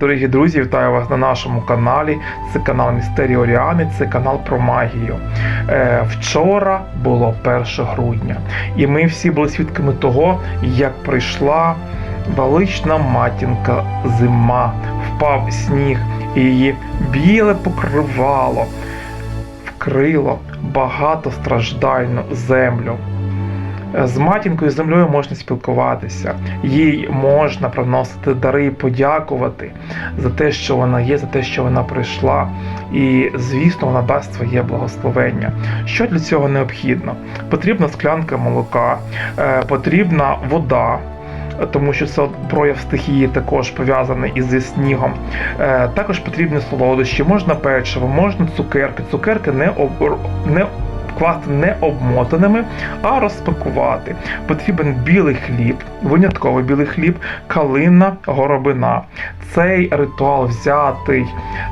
Дорогі друзі, вітаю вас на нашому каналі. Це канал Містерії Оріани, це канал про магію. Е, вчора було 1 грудня, і ми всі були свідками того, як прийшла велична матінка зима, впав сніг, і її біле покривало, вкрило багатостраждальну землю. З матінкою землею можна спілкуватися, їй можна приносити дари і подякувати за те, що вона є, за те, що вона прийшла. І, звісно, вона дасть своє благословення. Що для цього необхідно? Потрібна склянка молока, е, потрібна вода. Тому що це прояв стихії також пов'язаний із снігом. Е, також потрібні солодощі, можна печиво, можна цукерки. Цукерки не об... не класти не обмотаними, а розпакувати. Потрібен білий хліб, винятково білий хліб, калина, горобина. Цей ритуал взятий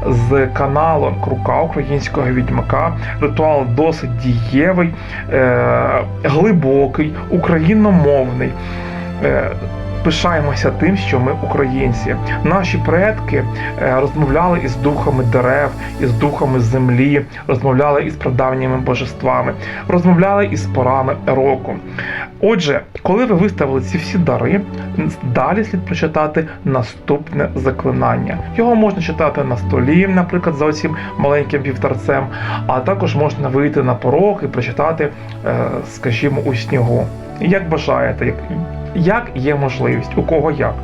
з каналу Крука українського відьмака. Ритуал досить дієвий, е- глибокий, україномовний. Е- Пишаємося тим, що ми українці. Наші предки е, розмовляли із духами дерев, із духами землі, розмовляли із прадавніми божествами, розмовляли із порами року. Отже, коли ви виставили ці всі дари, далі слід прочитати наступне заклинання. Його можна читати на столі, наприклад, за оцим маленьким півтарцем, а також можна вийти на порог і прочитати, е, скажімо, у снігу. Як бажаєте, як як є можливість, у кого як.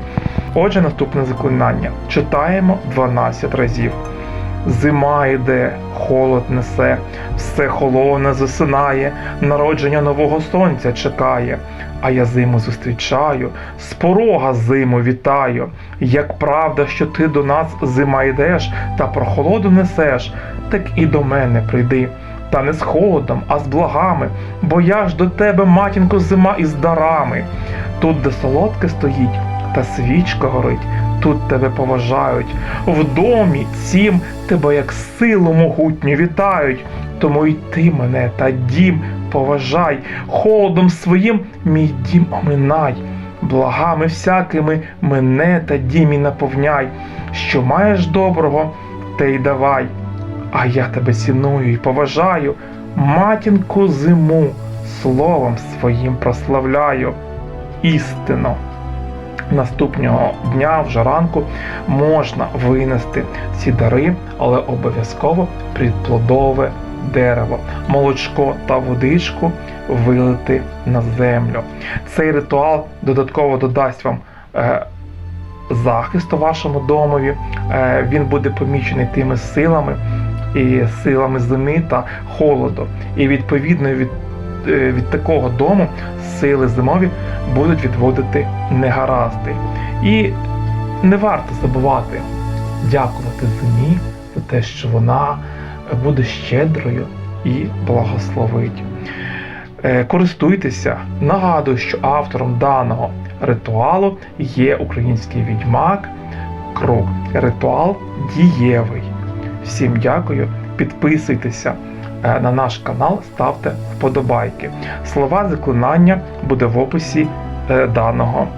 Отже, наступне заклинання. Читаємо 12 разів. Зима йде, холод несе, все холоне засинає, народження нового сонця чекає. А я зиму зустрічаю, з порога зиму вітаю. Як правда, що ти до нас зима йдеш, та прохолоду несеш, так і до мене прийди. Та не з холодом, а з благами, бо я ж до тебе, матінко, зима із дарами. Тут, де солодке стоїть, та свічка горить, тут тебе поважають. В домі цім тебе як силу могутню вітають. Тому й ти мене та дім поважай, холодом своїм мій дім оминай, благами всякими мене та дім і наповняй, що маєш доброго, те й давай. А я тебе ціную і поважаю, матінку зиму словом своїм прославляю. Істинно. Наступного дня, вже ранку, можна винести ці дари, але обов'язково плодове дерево, молочко та водичку вилити на землю. Цей ритуал додатково додасть вам. Е, Захисту вашому домові, Е, він буде помічений тими силами і силами зими та холоду. І відповідно від, е, від такого дому сили зимові будуть відводити негаразди. І не варто забувати дякувати зимі за те, що вона буде щедрою і благословить. Е, Користуйтеся, нагадую, що автором даного ритуалу є український відьмак Круг. Ритуал дієвий. Всім дякую, підписуйтеся е, на наш канал, ставте вподобайки. Слова заклинання буде в описі е, даного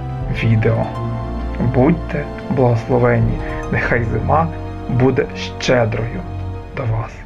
відео. Будьте благословенні, нехай зима буде щедрою до вас.